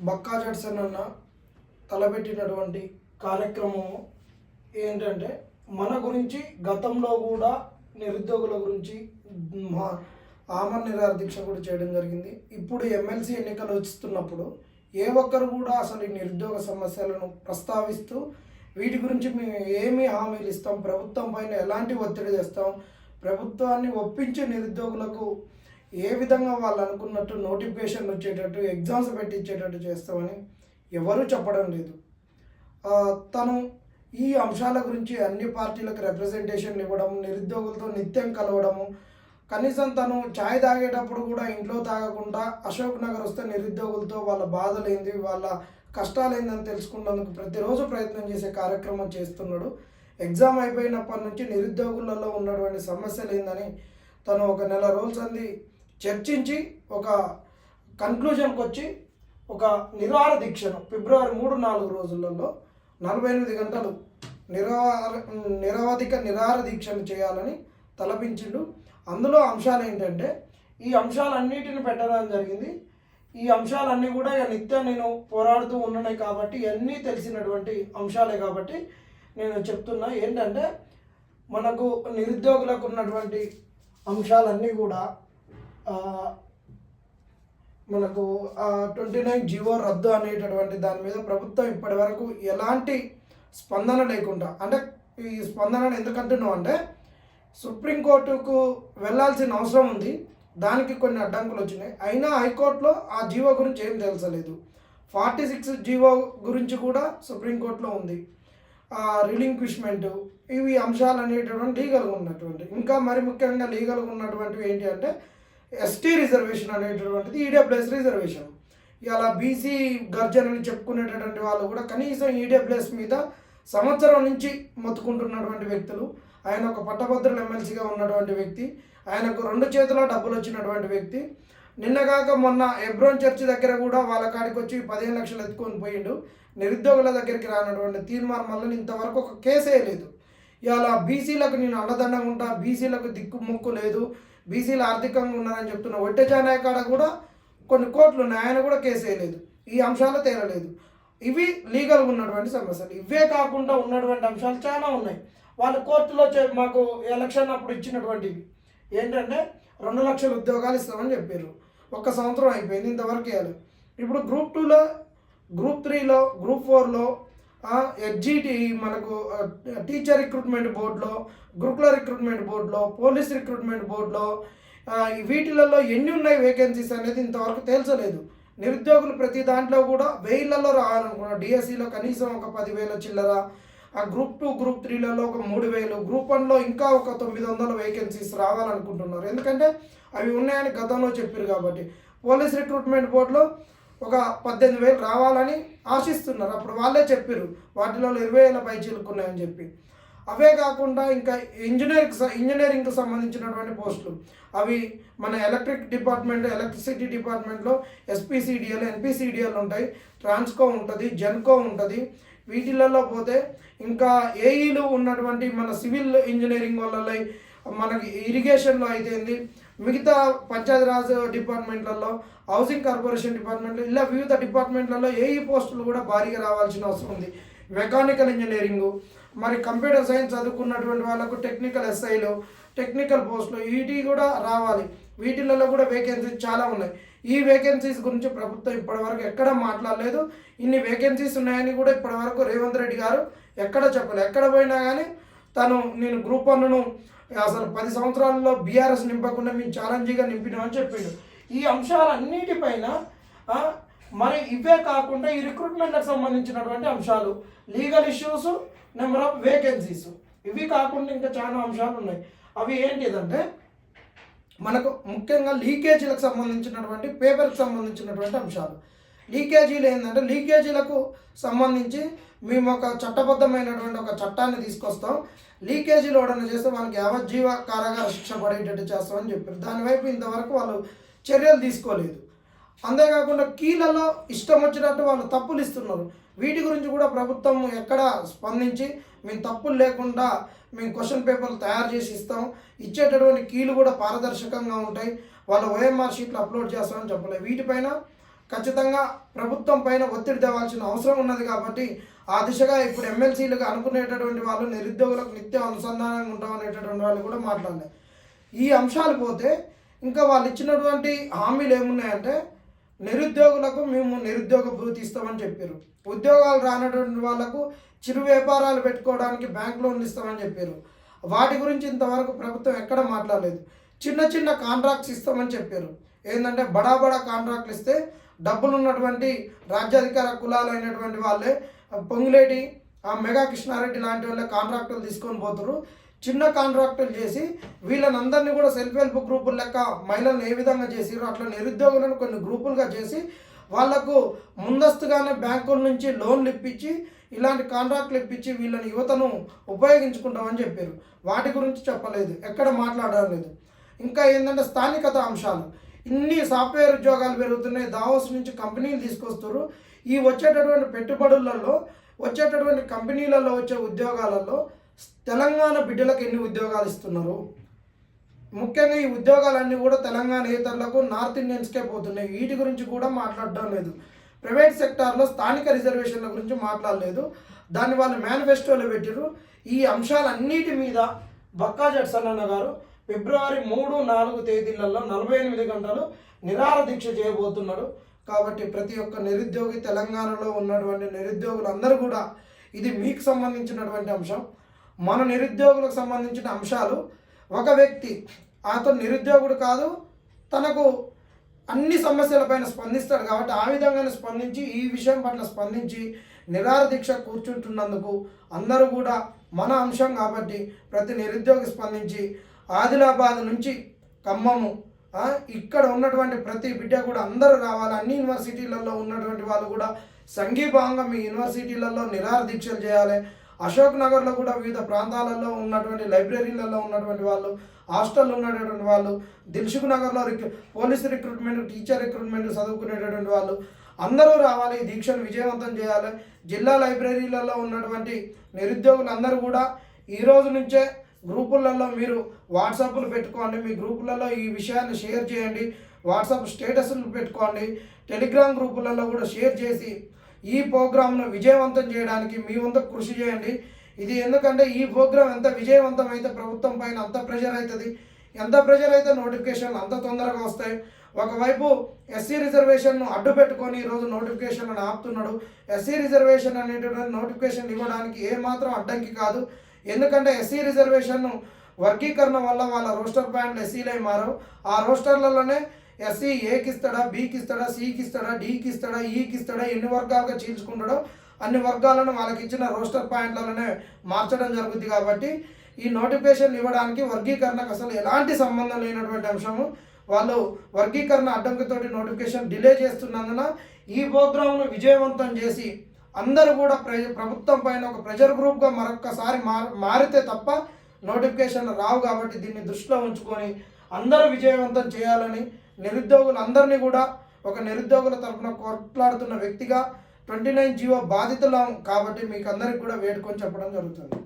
Bakka Judson అన్న తలపెట్టినటువంటి కార్యక్రమము ఏంటంటే మన గురించి గతంలో కూడా నిరుద్యోగుల గురించి మా ఆమరణ నిరాహార దీక్ష కూడా చేయడం జరిగింది. ఇప్పుడు ఎమ్మెల్సీ ఎన్నికలు వస్తున్నప్పుడు ఏ ఒక్కరు కూడా అసలు ఈ నిరుద్యోగ సమస్యలను ప్రస్తావిస్తూ వీటి గురించి మేము ఏమి హామీలు ఇస్తాం ప్రభుత్వం పైన ఎలాంటి ఒత్తిడి తెస్తాం ప్రభుత్వాన్ని ఒప్పించే నిరుద్యోగులకు ఏ విధంగా వాళ్ళు అనుకున్నట్టు నోటిఫికేషన్ వచ్చేటట్టు ఎగ్జామ్స్ పెట్టించేటట్టు చేస్తామని ఎవరూ చెప్పడం లేదు. తను ఈ అంశాల గురించి అన్ని పార్టీలకు రిప్రజెంటేషన్ ఇవ్వడం నిరుద్యోగులతో నిత్యం కలవడము కనీసం తను ఛాయ్ తాగేటప్పుడు కూడా ఇంట్లో తాగకుండా అశోక్ నగర్ వస్తే నిరుద్యోగులతో వాళ్ళ బాధలేంది వాళ్ళ కష్టాలు ఏందని తెలుసుకున్నందుకు ప్రతిరోజు ప్రయత్నం చేసే కార్యక్రమం చేస్తున్నాడు. ఎగ్జామ్ అయిపోయినప్పటి నుంచి నిరుద్యోగులలో ఉన్నటువంటి సమస్యలు ఏందని తను ఒక నెల రోజులంది చర్చించి ఒక కన్క్లూజన్కి వచ్చి ఒక నిరాహార దీక్షను ఫిబ్రవరి మూడు నాలుగు రోజులలో నలభై ఎనిమిది గంటలు నిరాహార నిరవధిక నిరాహార దీక్షను చేయాలని తలపించిండు. అందులో అంశాలు ఏంటంటే ఈ అంశాలన్నిటిని పెట్టడం జరిగింది. ఈ అంశాలన్నీ కూడా ఇక నిత్యం నేను పోరాడుతూ ఉన్నాయి కాబట్టి ఇవన్నీ తెలిసినటువంటి అంశాలే కాబట్టి నేను చెప్తున్నా. ఏంటంటే మనకు నిరుద్యోగులకు ఉన్నటువంటి అంశాలన్నీ కూడా మనకు ట్వంటీ నైన్ జీవో రద్దు అనేటటువంటి దాని మీద ప్రభుత్వం ఇప్పటి వరకు ఎలాంటి స్పందన లేకుండా అంటే ఈ స్పందనను ఎందుకంటున్నావు అంటే సుప్రీంకోర్టుకు వెళ్ళాల్సిన అవసరం ఉంది. దానికి కొన్ని అడ్డంకులు వచ్చినాయి. అయినా హైకోర్టులో ఆ జీవో గురించి ఏం తెలుసలేదు. ఫార్టీ సిక్స్ జీవో గురించి కూడా సుప్రీంకోర్టులో ఉంది. రిలింక్విష్మెంట్ ఇవి అంశాలు అనేటటువంటి లీగల్గా ఉన్నటువంటి ఇంకా మరి ముఖ్యంగా లీగల్గా ఉన్నటువంటివి ఏంటి అంటే ఎస్టీ రిజర్వేషన్ అనేటటువంటిది ఈడబ్ల్యూఎస్ రిజర్వేషన్ ఇలా బీసీ గర్జనలు చెప్పుకునేటటువంటి వాళ్ళు కూడా కనీసం ఈడబ్ల్యూఎస్ మీద సంవత్సరం నుంచి మొత్తుకుంటున్నటువంటి వ్యక్తులు ఆయన ఒక పట్టభద్రుల ఎమ్మెల్సీగా ఉన్నటువంటి వ్యక్తి ఆయనకు రెండు చేతుల డబ్బులు వచ్చినటువంటి వ్యక్తి. నిన్నగాక మొన్న ఎబ్రోన్ చర్చ్ దగ్గర కూడా వాళ్ళ కాడికి వచ్చి పదిహేను లక్షలు ఎత్తుకొని పోయిండు. నిరుద్యోగుల దగ్గరికి రానటువంటి తీర్మానం వల్ల ఇంతవరకు ఒక కేసే లేదు. ఇలా బీసీలకు నేను అండదండంగా ఉంటా బీసీలకు దిక్కు ముక్కు లేదు బీసీలు ఆర్థికంగా ఉన్నారని చెప్తున్న ఒట్టెజానాయ కాడ కూడా కొన్ని కోట్లు ఉన్నాయి ఆయన కూడా కేసు వేయలేదు. ఈ అంశాలు తేలలేదు. ఇవి లీగల్గా ఉన్నటువంటి సమస్యలు. ఇవే కాకుండా ఉన్నటువంటి అంశాలు చాలా ఉన్నాయి. వాళ్ళు కోర్టులో చే- మాకు ఎలక్షన్ అప్పుడు ఇచ్చినటువంటివి. ఏంటంటే రెండు లక్షల ఉద్యోగాలు ఇస్తామని చెప్పారు ఒక్క సంవత్సరం అయిపోయింది ఇంతవరకు ఇవ్వాలి ఇప్పుడు గ్రూప్ టూలో గ్రూప్ త్రీలో గ్రూప్ ఫోర్లో ఎడ్జిటి మనకు టీచర్ రిక్రూట్మెంట్ బోర్డులో గురుకుల రిక్రూట్మెంట్ బోర్డులో పోలీస్ రిక్రూట్మెంట్ బోర్డులో వీటిలలో ఎన్ని ఉన్నాయి వేకెన్సీస్ అనేది ఇంతవరకు తేల్చలేదు. నిరుద్యోగులు ప్రతి దాంట్లో కూడా వెయ్యిలలో రావాలనుకున్నారు. డిఎస్సిలో కనీసం ఒక పదివేల చిల్లర ఆ గ్రూప్ టూ గ్రూప్ త్రీలలో ఒక మూడు వేలు గ్రూప్ వన్లో ఇంకా ఒక తొమ్మిది వందల వేకెన్సీస్ రావాలనుకుంటున్నారు. ఎందుకంటే అవి ఉన్నాయని గతంలో చెప్పారు కాబట్టి. పోలీస్ రిక్రూట్మెంట్ బోర్డులో ఒక పద్దెనిమిది వేలు రావాలని ఆశిస్తున్నారు. అప్పుడు వాళ్ళే చెప్పారు వాటిలో ఇరవై వేల పై ఉన్నాయని చెప్పి. అవే కాకుండా ఇంకా ఇంజనీరింగ్ ఇంజనీరింగ్కి సంబంధించినటువంటి పోస్టులు. అవి మన ఎలక్ట్రిక్ డిపార్ట్మెంట్ ఎలక్ట్రిసిటీ డిపార్ట్మెంట్లో ఎస్పీసీడిఎల్ ఎన్పిసిడిఎల్ ఉంటాయి ట్రాన్స్కో ఉంటుంది జెన్కో ఉంటుంది. వీటిలలో పోతే ఇంకా ఏఈలు ఉన్నటువంటి మన సివిల్ ఇంజనీరింగ్ వాళ్ళలో మనకి ఇరిగేషన్లో అయితే మిగతా పంచాయతీరాజ్ డిపార్ట్మెంట్లలో హౌసింగ్ కార్పొరేషన్ డిపార్ట్మెంట్లో ఇలా వివిధ డిపార్ట్మెంట్లలో ఏఈ పోస్టులు కూడా భారీగా రావాల్సిన అవసరం ఉంది. మెకానికల్ ఇంజనీరింగ్ మరి కంప్యూటర్ సైన్స్ చదువుకున్నటువంటి వాళ్ళకు టెక్నికల్ ఎస్ఐలు టెక్నికల్ పోస్టులు వీటి కూడా రావాలి. వీటిలలో కూడా వేకెన్సీస్ చాలా ఉన్నాయి. ఈ వేకెన్సీస్ గురించి ప్రభుత్వం ఇప్పటివరకు ఎక్కడ మాట్లాడలేదు. ఇన్ని వేకెన్సీస్ ఉన్నాయని కూడా ఇప్పటివరకు రేవంత్ రెడ్డి గారు ఎక్కడ చెప్పలేదు ఎక్కడ పోయినా కానీ తను నేను గ్రూప్ వన్ను అసలు పది సంవత్సరాల్లో బీఆర్ఎస్ నింపకుండా మేము ఛాలెంజ్గా నింపినామని చెప్పిండు. ఈ అంశాలన్నిటిపైన మరి ఇవే కాకుండా ఈ రిక్రూట్మెంట్కి సంబంధించినటువంటి అంశాలు legal issues number of vacancies ఇవి కాకుండా ఇంకా చాలా అంశాలు ఉన్నాయి. అవి ఏంటిదంటే మనకు ముఖ్యంగా లీకేజీలకు సంబంధించినటువంటి పేపర్కి సంబంధించినటువంటి అంశాలు. లీకేజీలు ఏంటంటే లీకేజీలకు సంబంధించి మేము ఒక చట్టబద్ధమైనటువంటి ఒక చట్టాన్ని తీసుకొస్తాం. లీకేజీలు ఎవడన్నా చేస్తే వాళ్ళకి యావజ్జీవ కారాగార శిక్ష పడేటట్టు చేస్తామని చెప్పారు. దానివైపు ఇంతవరకు వాళ్ళు చర్యలు తీసుకోలేదు. అంతేకాకుండా కీలలో ఇష్టం వచ్చినట్టు వాళ్ళు తప్పులు ఇస్తున్నారు. వీటి గురించి కూడా ప్రభుత్వం ఎక్కడ స్పందించి మేము తప్పులు లేకుండా మేము క్వశ్చన్ పేపర్లు తయారు చేసి ఇస్తాం. ఇచ్చేటటువంటి కీలు కూడా పారదర్శకంగా ఉంటాయి. వాళ్ళు ఓఎంఆర్ షీట్లు అప్లోడ్ చేస్తామని చెప్పలేదు. వీటిపైన ఖచ్చితంగా ప్రభుత్వం పైన ఒత్తిడి తేవాల్సిన అవసరం ఉన్నది కాబట్టి ఆ దిశగా ఇప్పుడు ఎమ్మెల్సీలుగా అనుకునేటటువంటి వాళ్ళు నిరుద్యోగులకు నిత్యం అనుసంధానంగా ఉంటామనేటటువంటి వాళ్ళు కూడా మాట్లాడలేదు ఈ అంశాలు పోతే ఇంకా వాళ్ళు ఇచ్చినటువంటి హామీలు ఏమున్నాయంటే నిరుద్యోగులకు మేము నిరుద్యోగ భృతి ఇస్తామని చెప్పారు. ఉద్యోగాలు రానటువంటి వాళ్ళకు చిరు వ్యాపారాలు పెట్టుకోవడానికి బ్యాంక్ లోన్లు ఇస్తామని చెప్పారు. వాటి గురించి ఇంతవరకు ప్రభుత్వం ఎక్కడ మాట్లాడలేదు. చిన్న చిన్న కాంట్రాక్ట్స్ ఇస్తామని చెప్పారు. ఏంటంటే బడా బడా కాంట్రాక్ట్లు ఇస్తే డబ్బులు ఉన్నటువంటి రాజ్యాధికార కులాలు అయినటువంటి వాళ్ళే పొంగులేటి ఆ మెగా కృష్ణారెడ్డి లాంటి వాళ్ళే కాంట్రాక్టులు తీసుకొని పోతారు చిన్న కాంట్రాక్టులు చేసి వీళ్ళని అందరినీ కూడా సెల్ఫ్ హెల్ప్ గ్రూపుల లెక్క మహిళలను ఏ విధంగా చేసిరో అట్లా నిరుద్యోగులను కొన్ని గ్రూపులుగా చేసి వాళ్ళకు ముందస్తుగానే బ్యాంకుల నుంచి లోన్లు ఇప్పించి ఇలాంటి కాంట్రాక్ట్లు ఇప్పించి వీళ్ళని యువతను ఉపయోగించుకుంటామని చెప్పారు వాటి గురించి చెప్పలేదు ఎక్కడ మాట్లాడడం లేదు. ఇంకా ఏంటంటే స్థానికత అంశాలు. ఇన్ని సాఫ్ట్వేర్ ఉద్యోగాలు పెరుగుతున్నాయి. దావోస్ నుంచి కంపెనీలు తీసుకొస్తారు. ఈ వచ్చేటటువంటి పెట్టుబడులలో వచ్చేటటువంటి కంపెనీలలో వచ్చే ఉద్యోగాలలో తెలంగాణ బిడ్డలకు ఎన్ని ఉద్యోగాలు ఇస్తున్నారు? ముఖ్యంగా ఈ ఉద్యోగాలన్నీ కూడా తెలంగాణ ఇతరులకు నార్త్ ఇండియన్స్కే పోతున్నాయి. వీటి గురించి కూడా మాట్లాడడం లేదు. ప్రైవేట్ సెక్టార్లో స్థానిక రిజర్వేషన్ల గురించి మాట్లాడలేదు. దాన్ని వాళ్ళు మేనిఫెస్టోలో పెట్టారు ఈ అంశాలన్నిటి మీద బక్కా జడ్సన్ గారు ఫిబ్రవరి మూడు నాలుగు తేదీలలో నలభై ఎనిమిది గంటలు నిరాహార దీక్ష చేయబోతున్నాడు. కాబట్టి ప్రతి ఒక్క నిరుద్యోగి తెలంగాణలో ఉన్నటువంటి నిరుద్యోగులందరూ కూడా ఇది మీకు సంబంధించినటువంటి అంశం. మన నిరుద్యోగులకు సంబంధించిన అంశాలు ఒక వ్యక్తి అతను నిరుద్యోగుడు కాదు తనకు అన్ని సమస్యలపైన స్పందిస్తాడు కాబట్టి ఆ విధంగానే స్పందించి ఈ విషయం పట్ల స్పందించి నిరార దీక్ష కూర్చుంటున్నందుకు అందరూ కూడా మన అంశం కాబట్టి ప్రతి నిరుద్యోగి స్పందించి ఆదిలాబాద్ నుంచి ఖమ్మము. ఇక్కడ ఉన్నటువంటి ప్రతి బిడ్డ కూడా అందరూ రావాలి. అన్ని యూనివర్సిటీలలో ఉన్నటువంటి వాళ్ళు కూడా సంఘీభావంగా మీ యూనివర్సిటీలలో నిరాహార దీక్షలు చేయాలి. అశోక్ నగర్లో కూడా వివిధ ప్రాంతాలలో ఉన్నటువంటి లైబ్రరీలలో ఉన్నటువంటి వాళ్ళు హాస్టల్లో ఉన్నటువంటి వాళ్ళు దిల్సుఖ్ నగర్లో రిక్ పోలీస్ రిక్రూట్మెంట్ టీచర్ రిక్రూట్మెంట్ చదువుకునేటటువంటి వాళ్ళు అందరూ రావాలి. ఈ దీక్షను విజయవంతం చేయాలి. జిల్లా లైబ్రరీలలో ఉన్నటువంటి నిరుద్యోగులు అందరూ కూడా ఈ రోజు నుంచే గ్రూపులలో మీరు వాట్సాప్లు పెట్టుకోండి మీ గ్రూపులలో ఈ విషయాన్ని షేర్ చేయండి వాట్సాప్ స్టేటస్లు పెట్టుకోండి టెలిగ్రామ్ గ్రూపులలో కూడా షేర్ చేసి ఈ ప్రోగ్రామ్ను విజయవంతం చేయడానికి మీ వంతు కృషి చేయండి. ఇది ఎందుకంటే ఈ ప్రోగ్రామ్ ఎంత విజయవంతం అయితే ప్రభుత్వం పైన అంత ప్రెషర్ అవుతుంది. ఎంత ప్రెషర్ అయితే నోటిఫికేషన్లు అంత తొందరగా వస్తాయి. ఒకవైపు ఎస్సీ రిజర్వేషన్ను అడ్డు పెట్టుకొని ఈరోజు నోటిఫికేషన్లను ఆపుతున్నాడు. ఎస్సీ రిజర్వేషన్ అనేటువంటి నోటిఫికేషన్ ఇవ్వడానికి ఏమాత్రం అడ్డంకి కాదు. ఎందుకంటే ఎస్సీ రిజర్వేషన్ వర్గీకరణ వల్ల వాళ్ళ రోస్టర్ బ్యాండ్ ఎస్సీలై మారు ఆ రోస్టర్లలోనే ఎస్సీ ఏకి ఇస్తాడా బీకి ఇస్తాడా సికి ఇస్తాడా డీకి ఇస్తాడా ఈకి ఇస్తాడా ఎన్ని వర్గాలుగా చీల్చుకుంటాడో అన్ని వర్గాలను వాళ్ళకి ఇచ్చిన రోస్టర్ పాయింట్లలోనే మార్చడం జరుగుతుంది కాబట్టి ఈ నోటిఫికేషన్ ఇవ్వడానికి వర్గీకరణకు అసలు ఎలాంటి సంబంధం లేనటువంటి అంశము. వాళ్ళు వర్గీకరణ అడ్డంకితోటి నోటిఫికేషన్ డిలే చేస్తున్నందున ఈ ప్రోగ్రామ్ను విజయవంతం చేసి అందరూ కూడా ప్ర ప్రభుత్వం పైన ఒక ప్రెజర్ గ్రూప్గా మరొక్కసారి మార్ మారితే తప్ప నోటిఫికేషన్లు రావు కాబట్టి దీన్ని దృష్టిలో ఉంచుకొని అందరూ విజయవంతం చేయాలని నిరుద్యోగులందరినీ కూడా ఒక నిరుద్యోగుల తరఫున కొట్లాడుతున్న వ్యక్తిగా ట్వంటీ నైన్ జీవో బాధితులం కాబట్టి మీకు అందరికి కూడా వేడుకొని చెప్పడం జరుగుతుంది.